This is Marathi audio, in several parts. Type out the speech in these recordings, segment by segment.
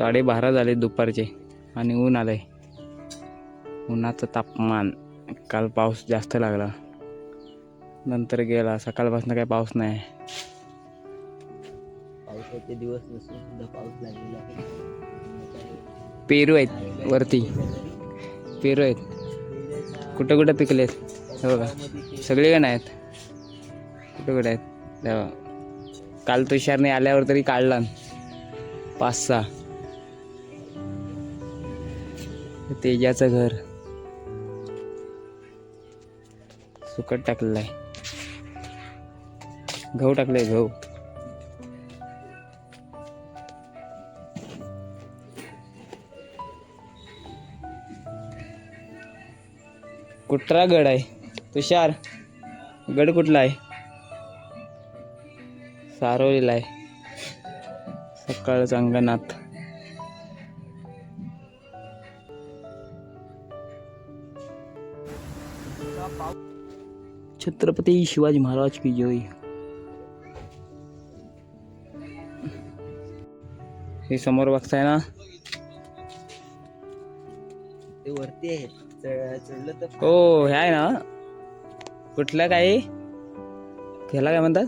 साडेबारा झाले दुपारचे आणि ऊन आलंय. उन्हाचं तापमान काल पाऊस जास्त लागला. नंतर गेला. सकाळपासून काही पाऊस नाही. पावसाचे दिवस नसून पाऊस लागलेला आहे. पेरू आहेत वरती. पेरू आहेत. कुठं कुठं पिकलेत हे बघा. सगळे का आहेत. कुठं कुठं आहेत. काल तुषारने आल्यावर तरी काढला. पाच सहा. तेजाचं घर. सुकट टाकलेलं आहे गहू टाकलाय गहू. कुठला गड आहे? तुषार. गड कुठला आहे? सारोलीला आहे. सकाळचं अंगणात. छत्रपती शिवाजी महाराज की जय. हे समोर बघताय ना? ते वरती तर हो हे आहे ना? कुठलं काय ह्याला काय म्हणतात?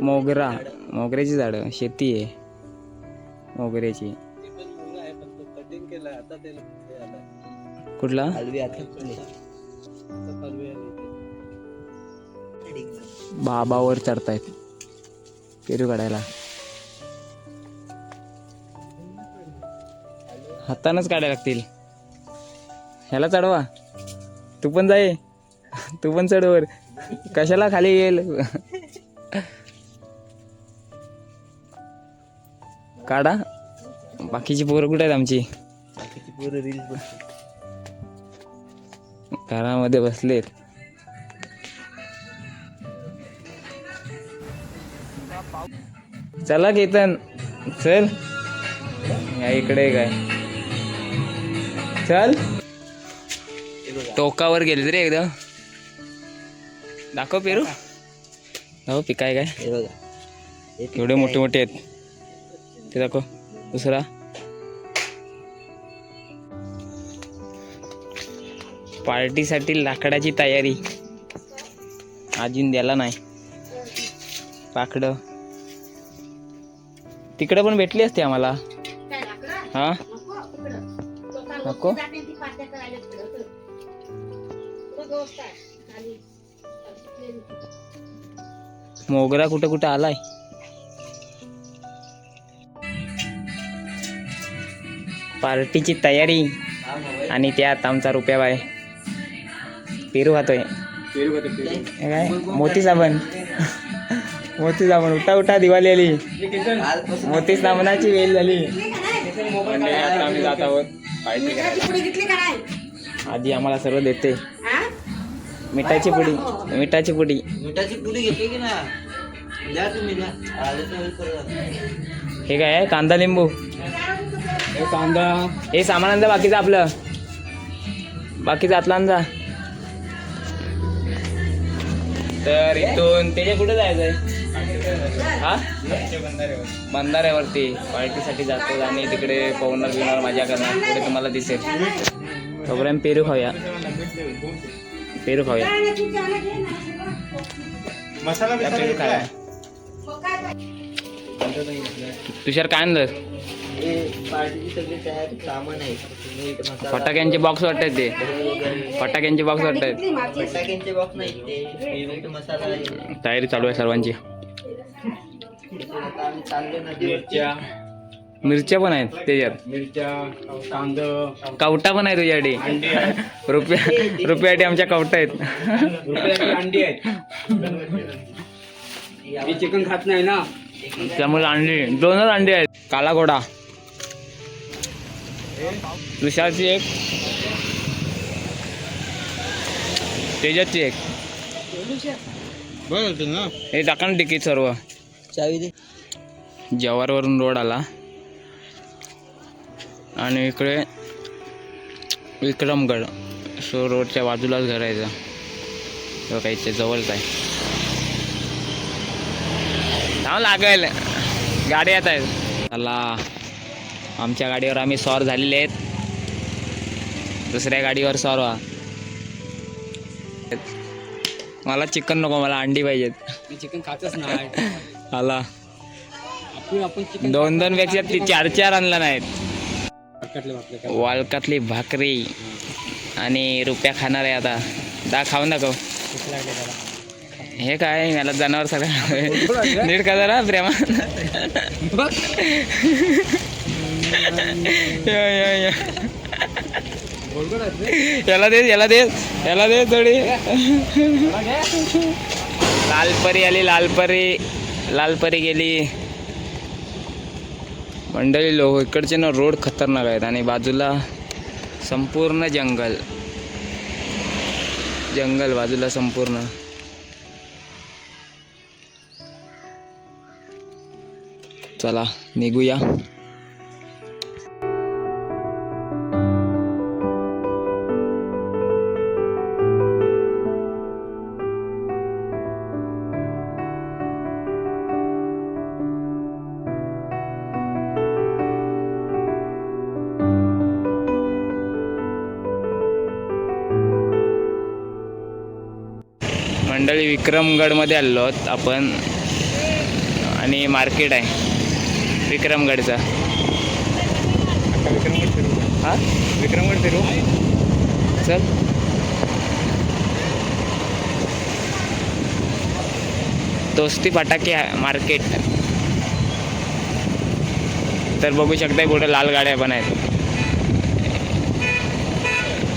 मोगरा. मोगऱ्याची झाडं. शेती आहे. मोगऱ्याची. कुठला? बाबावर चढतायत. पेरू काढायला. हातानच काढायला लागतील. ह्याला चढवा. तू पण जाय. तू पण चढवर कशाला खाली येईल? काढा. बाकीची पोरं कुठे आहेत आमची? बाकीची पोरं रील्स बघ घरामध्ये बसलेत. चला केतन चल. या इकडे काय चल. टोकावर गेले रे एकदम दाखव पेरू. हो पिकाय काय. एवढे मोठे मोठे आहेत. ते दाखव. दुसरा. पार्टीसाठी लाकडाची तयारी. अजून द्याला नाही. लाकडं तिकडं पण भेटली असते आम्हाला. हा? नको? मोगरा कुठं कुठं आलाय? पार्टीची तयारी. आणि त्यात आमचा रुपया बाय. पेरू खातोय. हे काय? मोती साबण. मोती साबण. उठा उठा दिवाळी आली. मोती साबणाची वेळ झाली. आता आम्ही जात आहोत. आजी आम्हाला सर्व देते. मिठाची पुडी. मिठाची पुडी. मिठाची पुडी घेते की ना? द्या तुम्ही द्या. आले तर होईल परत. हे काय आहे? कांदा लिंबू. कांदा. हे सामान आणजा बाकीचं आपलं. बाकीचं आतलं आणजा तर इथून त्याच्या कुठे जायचंय? हा? बंधाऱ्यावरती पार्टीसाठी जातो आणि तिकडे पवनार बिवणार मजा करणार पुढे तुम्हाला दिसेल. तोपर्यंत पेरू खाऊया. पेरू खाऊया. पेरू खाऊया. तुषार काय आणलं हे पार्टीची सगळी तयारी सामान आहे मीठ मसाला फटाक्यांचे बॉक्स वाटतात ते. फटाक्यांचे बॉक्स वाटतात फटाक्यांचे बॉक्स नाही ते मीठ मसाला आहे. तयारी चालू आहे सर्वांची. तिथून आता आम्ही चाललो नदीवरती. मिरच्या. पण आहेत त्याच्यात. मिरच्या कांदा. कवटा पण आहे तुझ्यासाठी. रुपया रुपयासाठी आमच्या कवटा आहेत. रुपयाची अंडी आहेत. मी चिकन खात नाही ना. त्यामुळे अंडी दोनच अंडी आहेत. काला घोडा. तुषारची एक. तेजाची एक. बरं ना? हे टाका ना तिकीट सर्व. चावी दे. जवारवरून रोड आला. आणि इकडे विक्रमगड. सो रोडच्या बाजूलाच घर आहे. तो काही इथे जवळच आहे लागेल. गाडी येत आहेत चला. आमच्या गाडीवर आम्ही सॉर झालेले आहेत. दुसऱ्या गाडीवर सॉर व्हा. मला चिकन नको मला अंडी पाहिजेत. मी चिकन खातच नाही. आला. दोन दोन पेक्षा ती चार चार आणला नाहीत. वालकातली भाकरी आणि रुपया खाणार आहे आता. दा खाऊन दाखव. भूक लागली त्याला. हे काय मला जनावर सगळं. नीट का जरा प्रेमा. या, या, या. याला दे याला दे याला दे थोडी लालपरी आली लालपरी. लालपरी गेली. मंडळी लोक इकडचे ना रोड खतरनाक आहेत आणि बाजूला संपूर्ण जंगल. जंगल बाजूला संपूर्ण. चला निघूया. मंडळी विक्रमगडमध्ये आलो आहोत आपण. आणि मार्केट आहे. विक्रमगडचं. विक्रमगड फिरू हा? विक्रमगड फिरू चल. दोस्ती फटाके मार्केट. तर बघू शकताय कुठे लाल गाड्या पण आहेत.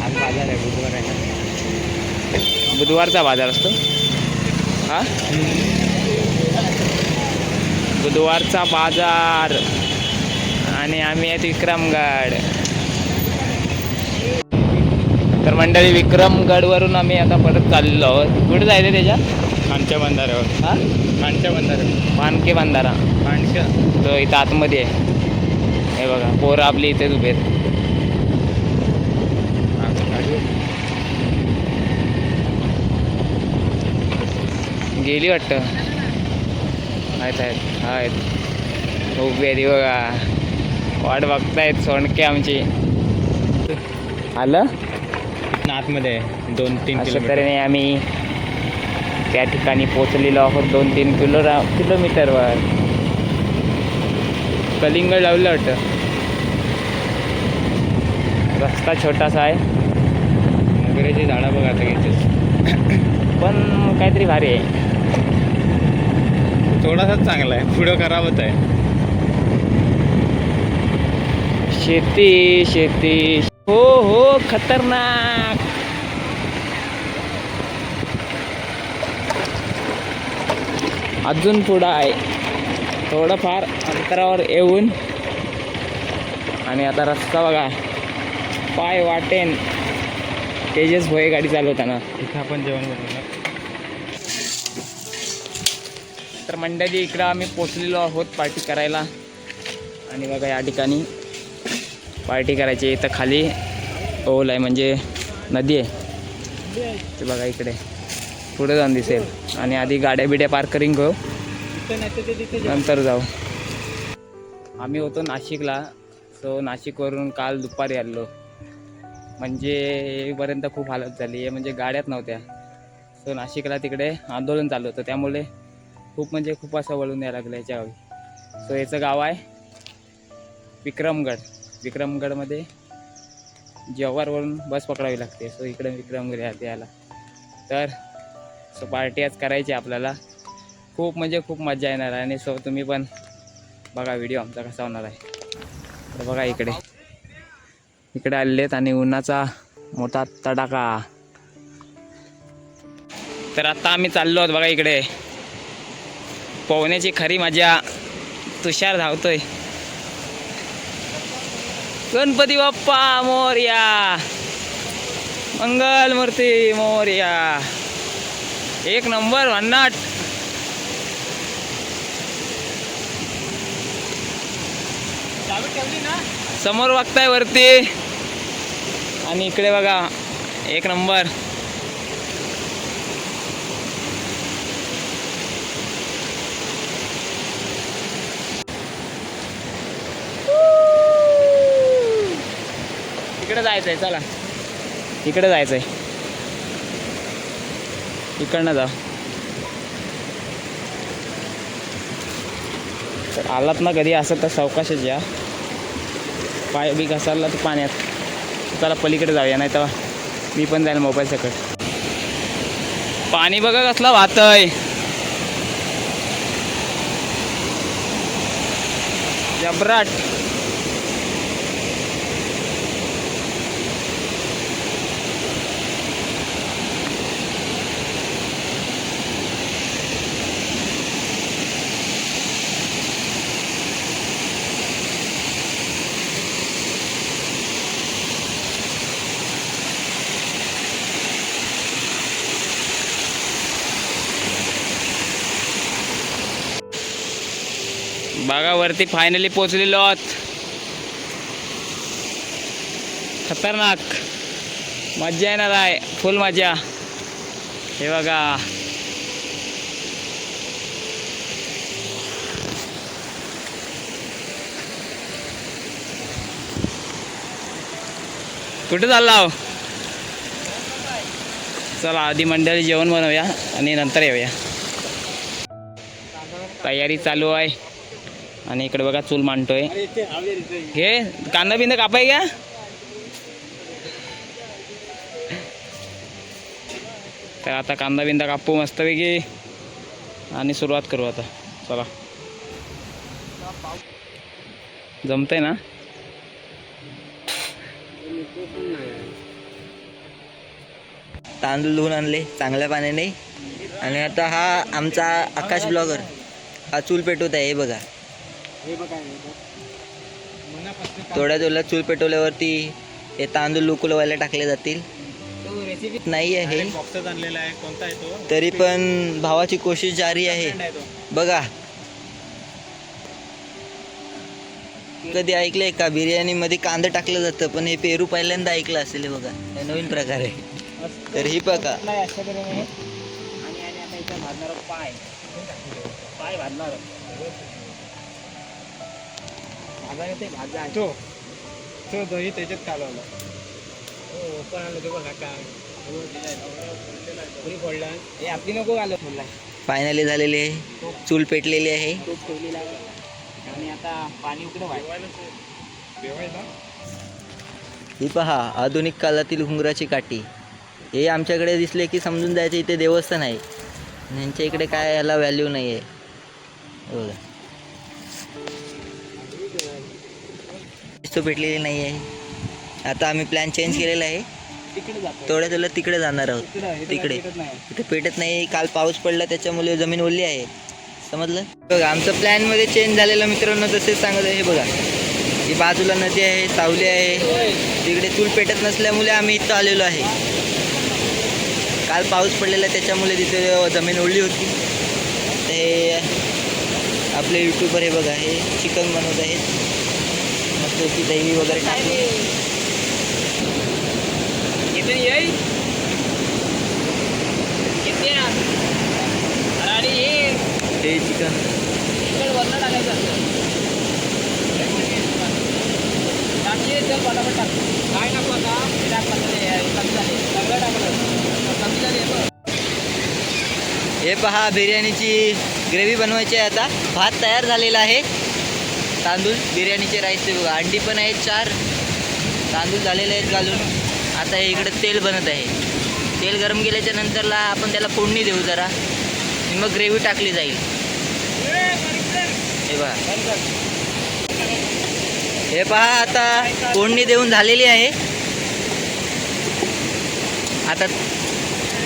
आज बाजार आहे बुधवार आहे बुधवारचा बाजार असतो. हा? बुधवारचा बाजार. आणि आम्ही आहेत विक्रमगड. तर मंडळी विक्रमगडवरून आम्ही आता परत चाललो आहोत. कुठे जायचं त्याच्या? खानच्या बंधाऱ्यावर. हा? खानच्या बंधाऱ्यावर. मानके बांधारा. खानच्या तो इथं आतमध्ये आहे. हे बघा पोरं आपली इथेच उभे आहेत. गेली वाटतं. आहेत आहेत आहेत. उभी आहे बघा. वाट बघतायत सोंडके आमची. आलं? आतमध्ये दोन तीन तऱ्हेने आम्ही त्या ठिकाणी पोचलेलो आहोत. दोन तीन किलो किलोमीटरवर. कलिंगड लावलं वाटतं. रस्ता छोटासा आहे. मोगऱ्याची झाडं बघा आता घ्यायचे पण काहीतरी भारी आहे. थोडासाच चांगला आहे. पुढं खराबच आहे. शेती शेती. हो हो खतरनाक. अजून पुढं आहे. थोडंफार अंतरावर येऊन. आणि आता रस्ता बघा. पाय वाटेन. तेजस भोये गाडी चालवताना. इथं आपण जेवण तर मंडळी इकडं आम्ही पोचलेलो आहोत पार्टी करायला. आणि बघा या ठिकाणी पार्टी करायची इथं खाली ओल आहे म्हणजे नदी आहे. ते बघा इकडे. पुढे जाऊन दिसेल. आणि आधी गाड्या बिड्या पार्क करून घेऊ नंतर जाऊ. आम्ही होतो नाशिकला. सो नाशिकवरून काल दुपारी आलो म्हणजे येईपर्यंत खूप हालत झाली आहे. म्हणजे गाड्याच नव्हत्या. सो नाशिकला तिकडे आंदोलन चालू होतं. त्यामुळे खूप म्हणजे खूप असं वळून यायला लागलं याच्या गावी सो याचं गाव आहे विक्रमगड. विक्रमगडमध्ये जव्हारवरून बस पकडावी लागते. सो इकडे विक्रमगड यायला तर सो पार्टी आज करायची आपल्याला. खूप म्हणजे खूप मजा येणार आहे. आणि सो तुम्ही पण बघा व्हिडिओ आमचा कसा होणार आहे. तर बघा इकडे. इकडे आलेत आहेत आणि उन्हाचा मोठा तडाखा. तर आता आम्ही चाललो आहोत बघा इकडे. पोहण्याची खरी मजा तुषार धावतोय. गणपती बाप्पा मोर्या. मंगल मूर्ती मोर्या. एक नंबर भन्नाट. समोर बघताय वरती. आणि इकडे बघा एक नंबर. इकडे जायचंय चला. इकडे जायचंय. इकडनं जा. तर आलात ना कधी असं तर सावकाशच या. पाय बी घसरला तर पाण्यात. चला पलीकडे जाऊया नाही तर मी पण जाईल मोबाईल सकट. पाणी बघा कसलं वाहतंय. जबराट. बघा वरती फायनली पोचलेलो आहोत. खतरनाक. मज्जा येणार आहे. फुल मजा हे बघा. कुठे चालला हो? चला आधी मंडळी जेवण बनवूया आणि नंतर येऊया. तयारी चालू आहे. आणि इकडे बघा चूल मांडतोय. घे कांदा बिंदा कापाय घ्या. तर आता कांदा बिंदा कापू मस्तपैकी. आणि सुरुवात करू आता. चला. जमतंय ना? तांदूळ धुवून आणले चांगल्या पाण्याने. आणि आता हा आमचा आकाश ब्लॉगर हा चूल पेटवत आहे हे बघा. थोड्या थोड्या चूल पेटवल्यावरती हे तांदूळ उकलवायला टाकले जातील. नाही आहे बॉक्सच आणलेला आहे. कोणता आहे तो? तरी पण भावाची कोशिश जारी आहे. बघा. कधी ऐकलंय का? बिर्याणीमध्ये कांदा टाकलं जातं पण हे पेरू पहिल्यांदा ऐकलं असेल बघा. हे नवीन प्रकार आहे. तर ही बघा. पाय. पाय तो तो दही त्याच्यात कालवला. हे आपली नको घालत फायनली झालेली आहे. चूल पेटलेली आहे. आणि आता पाणी उकडे ही पहा आधुनिक काळातील घुंगराची काठी. हे आमच्याकडे दिसले की समजून जायचं इथे देवस्थान आहे. आणि यांच्या इकडे काय याला व्हॅल्यू नाही आहे हे बघा तो पेटलेली नाही आहे. आता आम्ही प्लॅन चेंज केलेला आहे. थोड्या थोड्या तिकडे जाणार आहोत. तिकडे इथे पेटत नाही. काल पाऊस पडला त्याच्यामुळे जमीन ओली आहे. समजलं? बघा आमचं प्लॅनमध्ये चेंज झालेलं मित्रांनो तसेच सांगत आहे हे बघा. ही बाजूला नदी आहे सावली आहे. तिकडे चूल पेटत नसल्यामुळे आम्ही इथं आलेलो आहे. काल पाऊस पडलेला त्याच्यामुळे तिथे जमीन ओढली होती. हे आपले युट्यूबर हे बघा हे चिकन बनवत आहेत. की दही वगैरे इथे येई किती हे हे चिकन. इकडे वरण टाकायचं. टाक. काय आता? हे कमी झाले सगळं टाकलं कमी झाले बघ. हे पहा बिर्याणीची ग्रेव्ही बनवायची आहे आता. भात तयार झालेला आहे. तांदूळ बिर्याणीचे राईसचे बघा. अंडी पण आहेत चार. तांदूळ झालेले आहेत घालून. आता हे इकडं तेल बनत आहे. तेल गरम केल्याच्या नंतरला आपण त्याला फोडणी देऊ जरा. मग ग्रेव्ही टाकली जाईल. हे पहा हे पहा आता फोडणी देऊन झालेली आहे. आता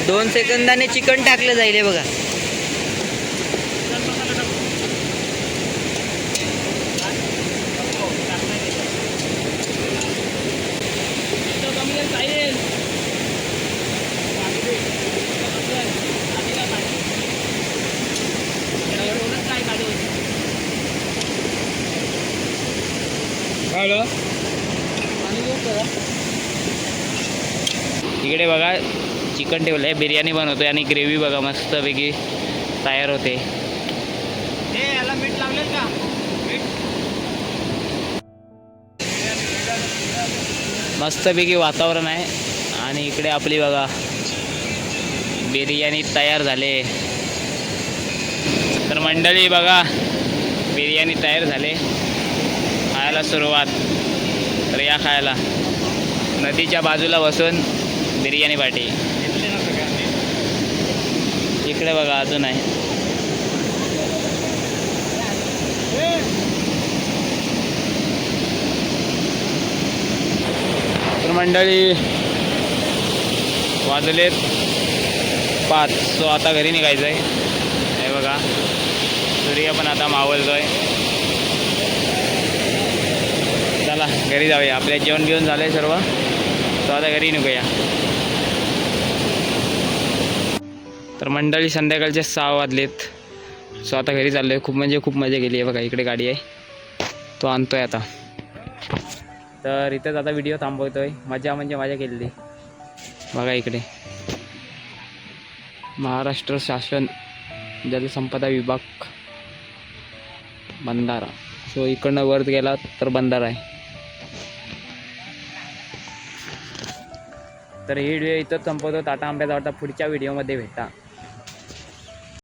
दोन सेकंदाने चिकन टाकलं जाईल हे बघा इथं कमी आहे, साहिल. एवढंच काय काढू इकडे बघा चिकन ठेवलं आहे बिर्याणी बनवतोय आणि ग्रेव्ही बघा मस्तपैकी तयार होते. याला मीठ लावलेल का? मस्तपैकी वातावरण आहे. आणि इकडे आपली बघा बिर्याणी तयार झाले. तर मंडळी बघा बिर्याणी तयार झाले. खायला सुरुवात. तर या खायला. नदीच्या बाजूला बसून बिर्याणी पार्टी. इकडे बघा अजून आहे. तर मंडळी वाजलेत पाच. सो आता घरी निघायचं आहे. हे बघा सूर्य पण आता मावळतोय. चला घरी जाऊया. आपल्या जेवण घेऊन झालंय सर्व. तो आता घरी निघूया. तर मंडळी संध्याकाळचे सहा वाजलेत. सो आता घरी चाललोय. खूप म्हणजे खूप मजा गेली आहे बघा. इकडे गाडी आहे. तो आणतो आहे आता. तर इथंच आता व्हिडिओ थांबवतोय. मजा म्हणजे मजा केलेली. बघा इकडे. महाराष्ट्र शासन जलसंपदा विभाग बंधारा. सो इकडनं वर गेला तर बंधारा आहे. तर ही व्हिडिओ इथंच संपवतो. टाटा आंब्याचा वाटता पुढच्या व्हिडिओमध्ये भेटा.